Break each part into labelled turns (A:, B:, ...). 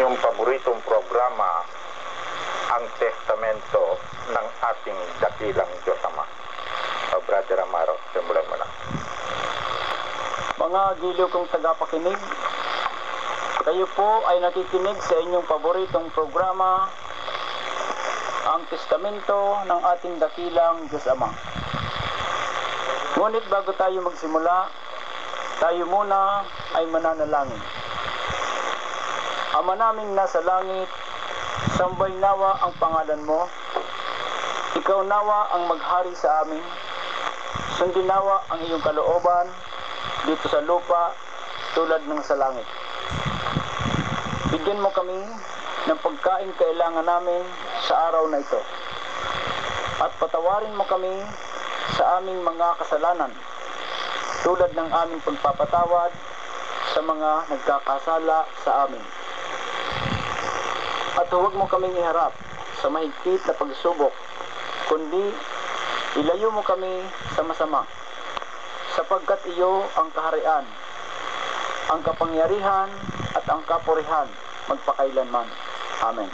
A: yung paboritong programa ang testamento ng ating dakilang Diyos Ama. O, Brother Amaro, simulan mo na.
B: Mga giliw kong tagapakinig, kayo po ay nakikinig sa inyong paboritong programa, ang testamento ng ating dakilang Diyos Ama. Ngunit bago tayo magsimula, tayo muna ay mananalangin. Ama naming nasa langit, sambay nawa ang pangalan mo. Ikaw nawa ang maghari sa amin. Sundin nawa ang iyong kalooban dito sa lupa tulad ng sa langit. Bigyan mo kami ng pagkain kailangan namin sa araw na ito. At patawarin mo kami sa aming mga kasalanan tulad ng aming pagpapatawad sa mga nagkakasala sa amin. At huwag mo kaming iharap sa mahigpit na pagsubok, kundi ilayo mo kami sa masama sapagkat iyo ang kaharian, ang kapangyarihan at ang kapurihan magpakailanman. Amen.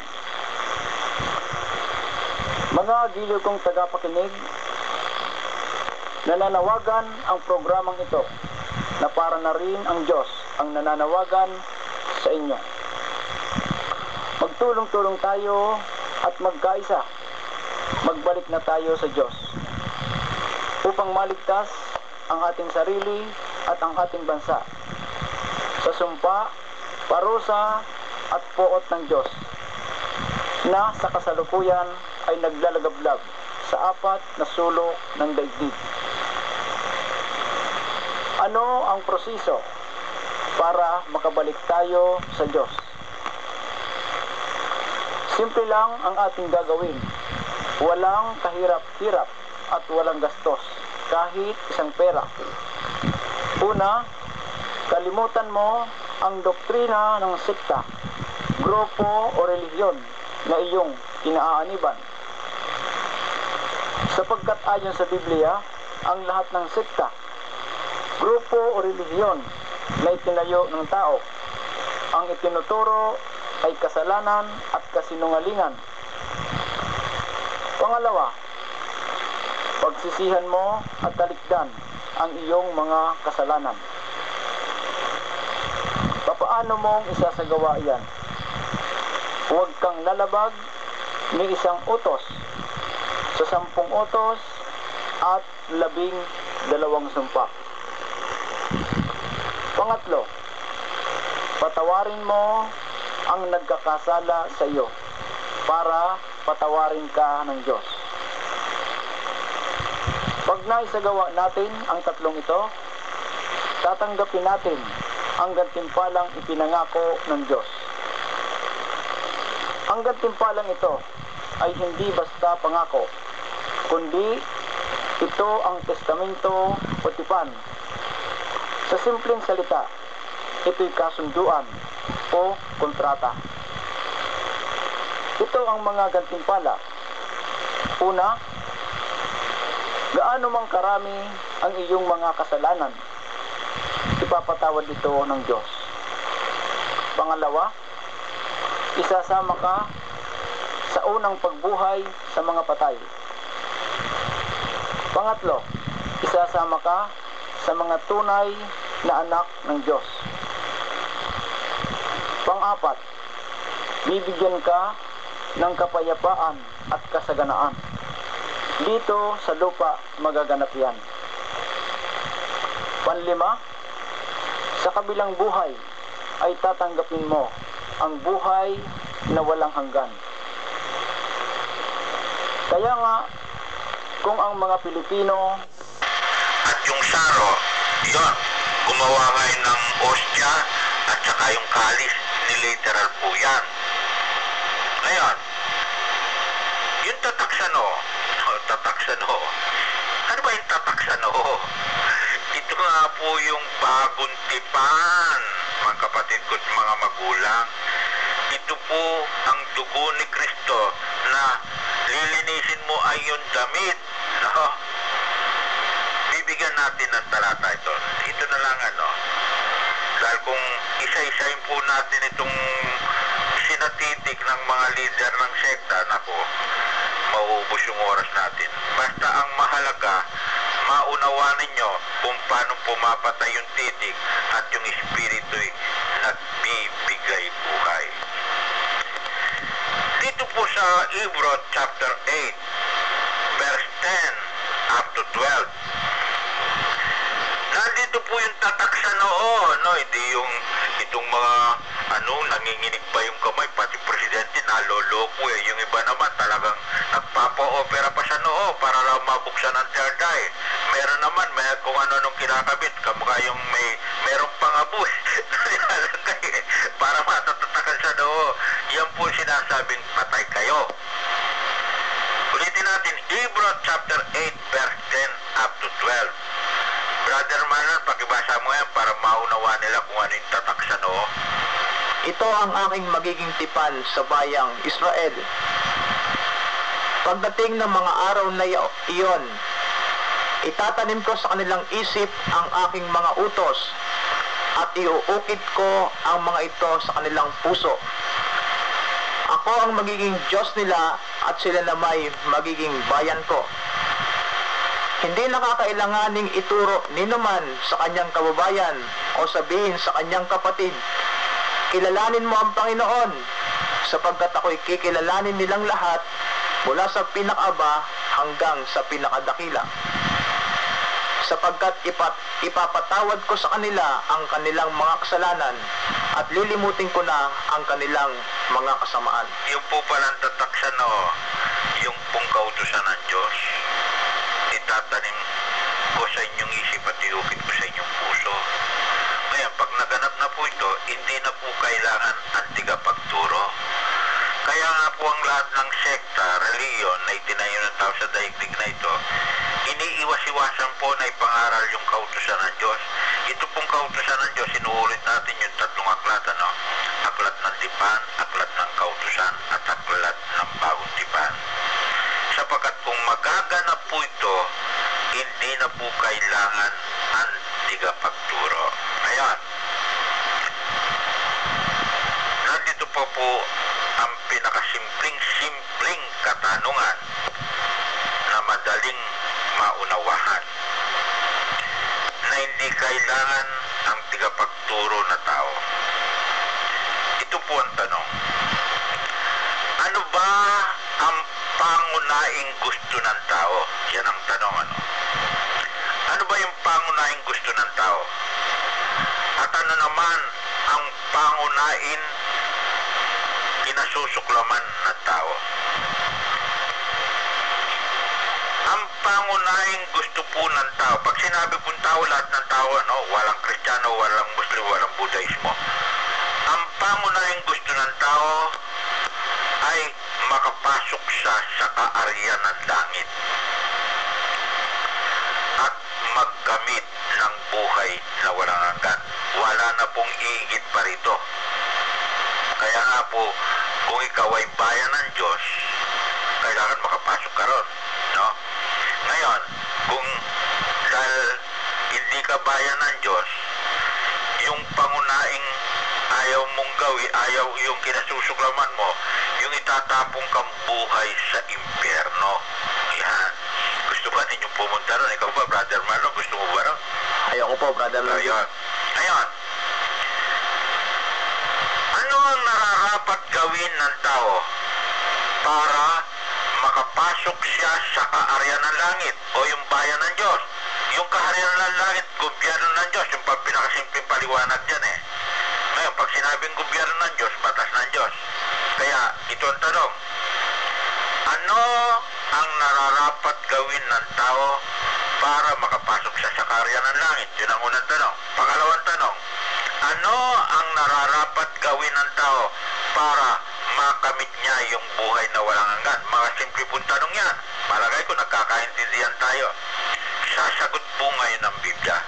B: Mga giliw kong tagapakinig, nananawagan ang programang ito na para na rin ang Diyos ang nananawagan sa inyo. Magtulong-tulong tayo at magkaisa. Magbalik na tayo sa Diyos upang maligtas ang ating sarili at ang ating bansa sa sumpa, parusa at puot ng Diyos na sa kasalukuyan ay naglalagablab sa apat na sulok ng daigdig. Ano ang proseso para makabalik tayo sa Diyos? Simple lang ang ating gagawin. Walang kahirap-hirap at walang gastos kahit isang pera. Una, kalimutan mo ang doktrina ng sekta, grupo o relihiyon na iyong kinaaaniban. Sapagkat ayon sa Biblia, ang lahat ng sekta, grupo o relihiyon na itinayo ng tao, ang itinuturo ay kasalanan kasinungalingan. Pangalawa, pagsisihan mo at talikdan ang iyong mga kasalanan. Papaano mong isasagawa yan? Huwag kang lalabag ni isang utos sa sampung utos at labing dalawang sumpa. Pangatlo, patawarin mo ang nagkakasala sa iyo para patawarin ka ng Diyos. Pag naisagawa natin ang tatlong ito, tatanggapin natin ang gantimpalang ipinangako ng Diyos. Ang gantimpalang ito ay hindi basta pangako, kundi ito ang testamento o tipan. Sa simpleng salita, ito'y kasunduan o kontrata. Ito ang mga gantimpala. Una, gaano mang karami ang iyong mga kasalanan, ipapatawad ito ng Diyos. Pangalawa, isasama ka sa unang pagbuhay sa mga patay. Pangatlo, isasama ka sa mga tunay na anak ng Diyos. Pang-apat, bibigyan ka ng kapayapaan at kasaganaan. Dito sa lupa magaganap yan. Panlima, sa kabilang buhay ay tatanggapin mo ang buhay na walang hanggan. Kaya nga, kung ang mga Pilipino
C: At yung saro, yun, gumawa ngayon ng ostya at saka yung kalis, niliteral po yan. Ngayon, yung tataksano, oh, tataksano, ano ba yung tataksano? Ito nga po yung bagong tipan, mga kapatid ko mga magulang. Ito po ang dugo ni Kristo na lilinisin mo ay yung damit. No? bibigyan natin ng talata ito. Ito na lang ano. Kung isa-isahin po natin itong titik ng mga leader ng sekta, nako, mauubos yung oras natin. Basta ang mahalaga, maunawa ninyo kung paano pumapatay yung titik at yung espiritu'y nagbibigay buhay. Dito po sa Ibrod chapter 8, verse 10 up to 12, Nandito po yung tatak sa noo, no? Hindi yung itong mga ano, nanginginig pa yung kamay, pati presidente naloloko eh. Yung iba naman talagang nagpapa-opera pa sa noo para lang mabuksan ang third eye. Meron naman, may kung ano nung kinakabit, kamukha yung may, meron pang abus. Nilalagay para matatatakan sa noo. Yan po sinasabing patay kayo. Ulitin natin, Hebrew chapter 8 verse 10 up to 12. Brother Manon, pakibasa mo yan para maunawa nila kung ano yung tatak sa noo.
D: Ito ang aking magiging tipan sa bayang Israel. Pagdating ng mga araw na iyo- iyon, itatanim ko sa kanilang isip ang aking mga utos at iuukit ko ang mga ito sa kanilang puso. Ako ang magiging Diyos nila at sila na may magiging bayan ko. Hindi nakakailanganing ituro ninuman sa kanyang kababayan o sabihin sa kanyang kapatid, kilalanin mo ang Panginoon sapagkat ako'y kikilalanin nilang lahat mula sa pinakaba hanggang sa pinakadakila. Sapagkat ipat, ipapatawad ko sa kanila ang kanilang mga kasalanan at lilimutin ko na ang kanilang mga kasamaan.
C: Yung po palang tatak sa noo, yung pong kautusan ng Diyos, itatanim ko sa inyong isip at iukit ko sa inyong puso. Ngayon, pag naganap na po ito, hindi na po kailangan ang tigapagturo. Kaya nga po ang lahat ng sekta, reliyon na itinayo ng tao sa daigdig na ito, iniiwas-iwasan po na ipangaral yung kautusan ng Diyos. Ito pong kautusan ng Diyos, sinuulit natin yung tatlong aklat, ano? Aklat ng tipan, aklat ng kautusan, at aklat ng bagong tipan. Sapagkat kung magaganap po ito, hindi na po kailangan ang tigapagturo. Ayan. Nandito po po ang pinakasimpleng-simpleng katanungan na madaling maunawahan na hindi kailangan ang tigapagturo na tao. Ito po ang tanong. Ano ba ang pangunahing gusto ng tao? Yan ang tanong ano. Ano ba yung pangunahing gusto ng tao? At ano naman ang pangunahin kinasusuklaman ng tao? Ang pangunahing gusto po ng tao, pag sinabi pong tao, lahat ng tao, ano, walang kristyano, walang muslim, walang budaismo. Ang pangunahing gusto ng tao ay makapasok siya sa kaaryan ng langit at magkamit ng buhay na walang hanggan. Wala na pong iigit pa rito. Kaya nga po, kung ikaw ay bayan ng Diyos, kailangan makapasok ka ron. No? Ngayon, kung dahil hindi ka bayan ng Diyos, yung pangunahing ayaw mong gawin, ayaw yung kinasusuklaman mo, yung itatapong kang buhay sa impyerno. Yan. Gusto ba ninyong pumunta ron? Ikaw ba, Brother Marlon? Gusto mo ba ron?
D: Ayoko po, Brother Lord.
C: Ayun. Ayun. Ano ang nararapat gawin ng tao para makapasok siya sa kaaryan ng langit o yung bayan ng Diyos? Yung kaharian ng langit, gobyerno ng Diyos, yung pinakasimpleng paliwanag dyan eh. Ngayon, pag sinabing gobyerno ng Diyos, batas ng Diyos. Kaya, ito ang tanong. Ano ang nararapat gawin ng tao para makapasok siya sa karya ng langit? Yun ang unang tanong. Pangalawang tanong, ano ang nararapat gawin ng tao para makamit niya yung buhay na walang hanggan? Mga simple pong tanong yan. Malagay ko nagkakaintindihan tayo. Sasagot po ngayon ng Biblia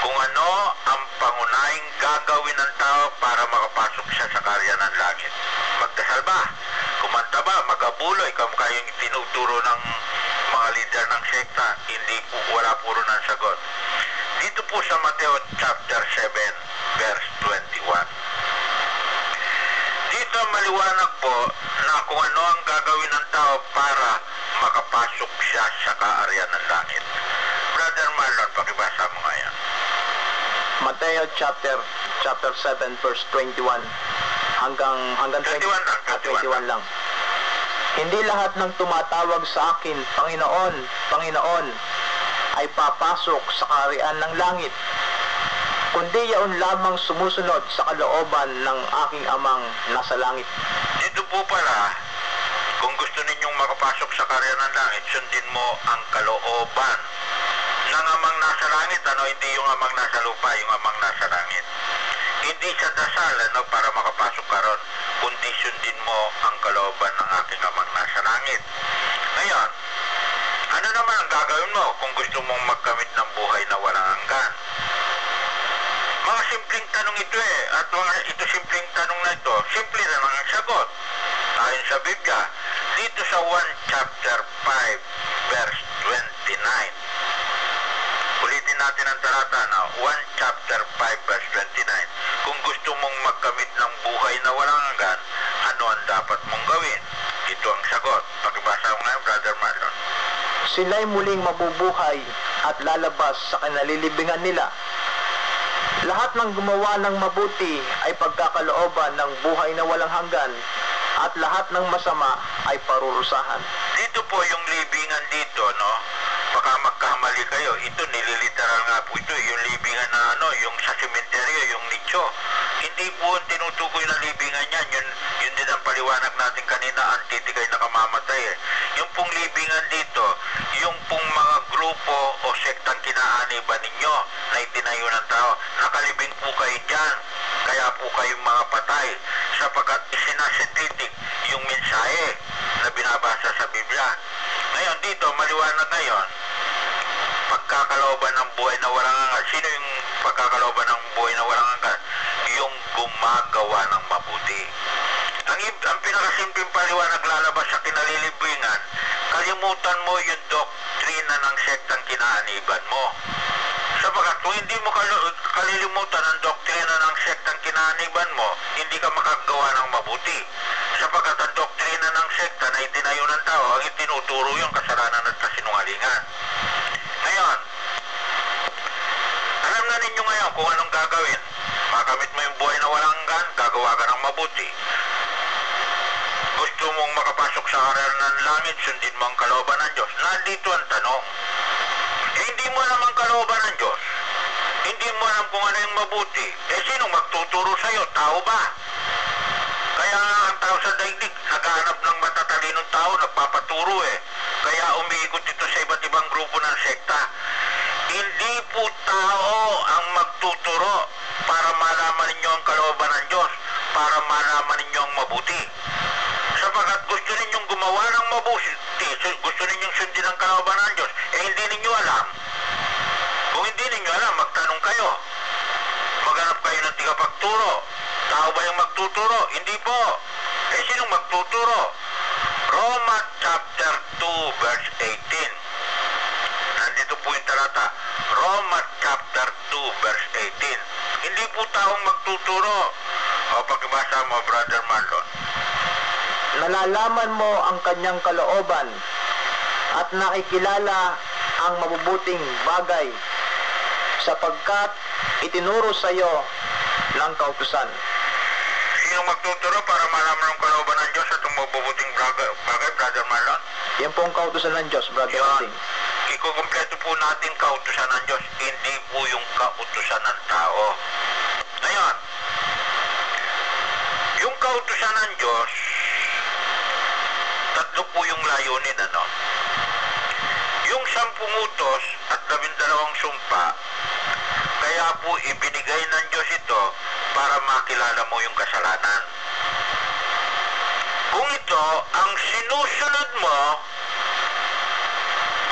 C: kung ano ang pangunahing gagawin ng tao para makapasok siya sa karya ng langit. Magdasal ba? kumanta ba, makabuloy, kamukayong tinuturo ng mga leader ng sekta, hindi po, wala puro ng sagot. Dito po sa Mateo chapter 7, verse 21. Dito maliwanag po na kung ano ang gagawin ng tao para makapasok siya sa kaarian ng langit. Brother Marlon, pakibasa mo nga yan.
D: Mateo chapter chapter 7 verse 21 hanggang hanggang
C: 21 20,
D: at
C: 21
D: lang. Hindi lahat ng tumatawag sa akin, Panginoon, Panginoon, ay papasok sa kaharian ng langit, kundi yaon lamang sumusunod sa kalooban ng aking amang nasa langit.
C: Dito po pala, kung gusto ninyong makapasok sa kaharian ng langit, sundin mo ang kalooban ng amang nasa langit, ano, hindi yung amang nasa lupa, yung amang nasa langit. Hindi sa dasalan no, para makapasok ka ron kundi sundin mo ang kalooban ng aking amang nasa langit. Ngayon, ano naman ang gagawin mo kung gusto mong magkamit ng buhay na walang hanggan? Mga simpleng tanong ito eh. At mga ito simpleng tanong na ito, simple na lang ang sagot. Ayon sa Biblia, dito sa 1 chapter 5 verse 29. Ulitin natin ang talata na 1 chapter 5 verse 29. Kung gusto mong magkamit ng buhay na walang hanggan, ano ang dapat mong gawin? Ito ang sagot. Pakibasa mo ngayon, Brother Marlon.
D: Sila'y muling mabubuhay at lalabas sa kanalilibingan nila. Lahat ng gumawa ng mabuti ay pagkakalooban ng buhay na walang hanggan at lahat ng masama ay parurusahan.
C: Dito po yung libingan dito, no? Magkamali kayo. Ito, nililiteral nga po ito. Yung libingan na ano, yung sa sementeryo, yung nicho. Hindi po tinutukoy na libingan yan. Yun, yun din ang paliwanag natin kanina, ang titigay na kamamatay eh. Yung pong libingan dito, yung pong mga grupo o sektang kinaaniban ninyo na itinayo ng tao, nakalibing po kayo dyan. Kaya po kayong mga patay sapagkat isinasintitik yung mensahe na binabasa sa Biblia. Ngayon dito, maliwanag ngayon, pagkakalooban ng buhay na walang hanggan. Sino yung pagkakalooban ng buhay na walang hanggan? Yung gumagawa ng mabuti. Ang, ang pinakasimpleng paliwanag lalabas sa kinalilibingan, kalimutan mo yung doktrina ng sektang kinaaniban mo. Sapagat kung hindi mo kal- kalilimutan ang doktrina ng sektang kinaaniban mo, hindi ka makagawa ng mabuti. Sapagat ang doktrina ng sekta na itinayo ng tao, ang itinuturo yung kasalanan at kasinungalingan. Ngayon, alam na ninyo ngayon kung anong gagawin. Makamit mo yung buhay na walang hanggan, gagawa ka ng mabuti. Gusto mong makapasok sa karar ng langit, sundin mo ang kalooban ng Diyos. Nandito ang tanong. Eh, hindi mo alam ang kalooban ng Diyos. Hindi mo alam kung ano yung mabuti. Eh, sinong magtuturo sa'yo? Tao ba? Kaya ang tao sa daigdig, naghahanap ng matatalinong tao, nagpapaturo eh. Kaya umiikot ito sa iba't ibang grupo ng sekta. Hindi po tao ang magtuturo para malaman ninyo ang kalooban ng Diyos, para malaman ninyo ang mabuti. Sapagat gusto ninyong gumawa ng mabuti, gusto ninyong sundin ang kalooban ng Diyos, eh hindi ninyo alam. Kung hindi ninyo alam, magtanong kayo. Maghanap kayo ng tigapagturo. Tao ba yung magtuturo? Hindi po. Eh, sinong magtuturo? Roma chapter 2 verse 18. Nandito po yung talata. Roma chapter 2 verse 18. Hindi po taong magtuturo. O pagbasa mo, Brother Marlon.
D: Nalalaman mo ang kanyang kalooban at nakikilala ang mabubuting bagay sapagkat itinuro sa iyo ng kautusan.
C: Sino magtuturo para malaman ang kalooban ng Diyos at ang mabubuting bagay, bagay Brother Marlon?
D: Yan po ang kautusan ng Diyos, Brother
C: Yan. Ikukumpleto po natin kautusan ng Diyos, hindi po yung kautusan ng tao. Ngayon, yung kautusan ng Diyos, tatlo po yung layunin, ano? Yung sampung utos at labindalawang sumpa, kaya po ibinigay ng Diyos ito para makilala mo yung kasalanan. Kung ito ang sinusunod mo,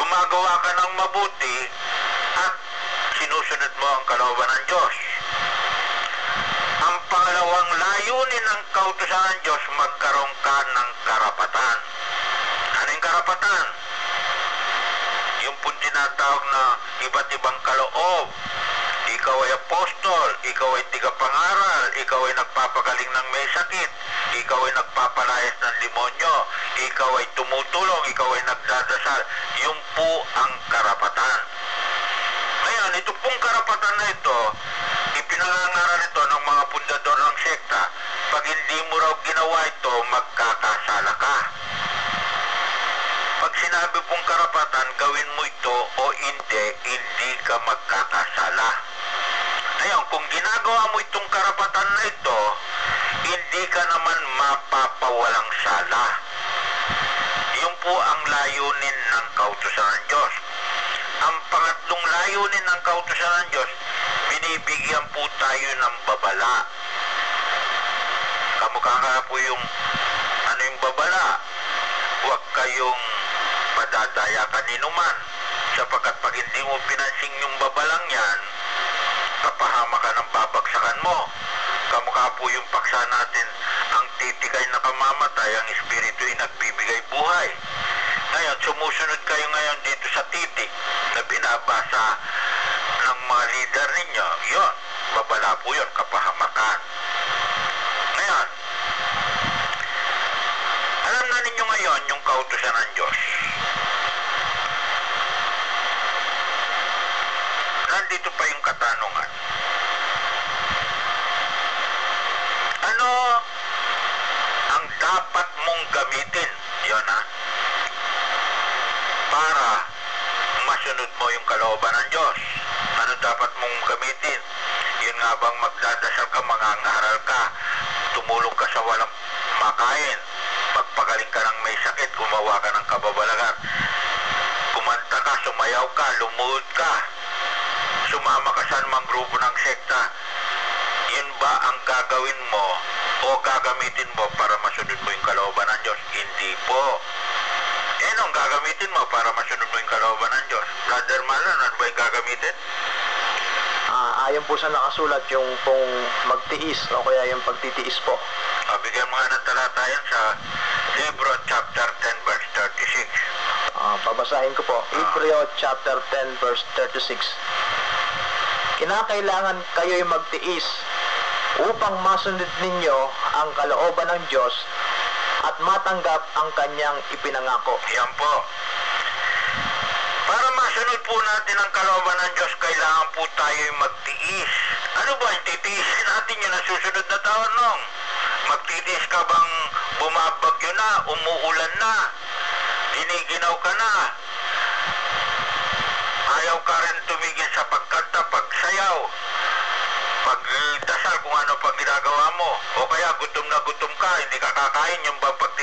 C: gumagawa ka ng mabuti at sinusunod mo ang kalooban ng Diyos. Ang pangalawang layunin ng kautusan ng Diyos, magkaroon ka ng karapatan. Ano yung karapatan? Yung po tinatawag na iba't ibang kaloob. Ikaw ay apostol, ikaw ay tigapangaral, ikaw ay nagpapagaling ng may sakit, ikaw ay nagpapalayas ng demonyo, ikaw ay tumutulong, ikaw ay nagdadasal, yun po ang karapatan. Ngayon, ito pong karapatan na ito, ipinangangaral ito ng mga pundador ng sekta. Pag hindi mo raw ginawa ito, magkakasala ka. Pag sinabi pong karapatan, gawin mo ito o hindi, hindi ka magkakasala. Ngayon, kung ginagawa mo itong karapatan na ito, hindi ka naman mapapawalang sala. Po ang layunin ng kautusan ng Diyos. Ang pangatlong layunin ng kautusan ng Diyos, binibigyan po tayo ng babala. Kamukha nga po yung ano yung babala. Huwag kayong madadaya kaninuman. Sapagkat pag hindi mo pinansing yung babalang yan, kapahama ka ng babagsakan mo. Kamukha po yung paksa natin, ang titikay na kamamatay, ang espiritu ay nagbibigay buhay. Ngayon, sumusunod kayo ngayon dito sa titik na binabasa ng mga leader ninyo. Yon, babala po yun, kapahamakan. Ngayon, alam na ninyo ngayon yung kautusan ng Diyos. Nandito pa yung katanungan. Ano ang dapat mong gamitin? Yon ha? Para masunod mo yung kalooban ng Diyos. Ano dapat mong gamitin? Yun nga bang magdadasal ka, mangangaral ka, tumulong ka sa walang makain, magpagaling ka ng may sakit, gumawa ka ng kababalagan, kumanta ka, sumayaw ka, lumuhod ka, sumama ka sa anumang grupo ng sekta, yun ba ang gagawin mo o gagamitin mo para masunod mo yung kalooban ng Diyos? Hindi po. Eh, anong gagamitin mo para masunod mo yung kalooban ng Diyos? Brother Marlon, ano ba yung gagamitin?
D: Ah, ayon po sa nakasulat yung pong magtiis o kaya yung pagtitiis po.
C: Ah, bigyan mo nga ng talatayan sa Libro chapter 10 verse 36.
D: Ah, babasahin ko po. Hebreo chapter 10 verse 36. Kinakailangan kayo'y magtiis upang masunod ninyo ang kalooban ng Diyos at matanggap ang kanyang ipinangako.
C: Yan po. Para masunod po natin ang kalooban ng Diyos, kailangan po tayo magtiis. Ano ba yung titiisin natin yun ang susunod na taon nung? Magtitiis ka bang bumabagyo na, umuulan na, giniginaw ka na, ayaw ka rin tumigil sa pagkanta, pagsayaw, pagdasal kung ano pag ginagawa mo, o kaya gutom na gutom ka, hindi ka kakain yung bang pagtitiis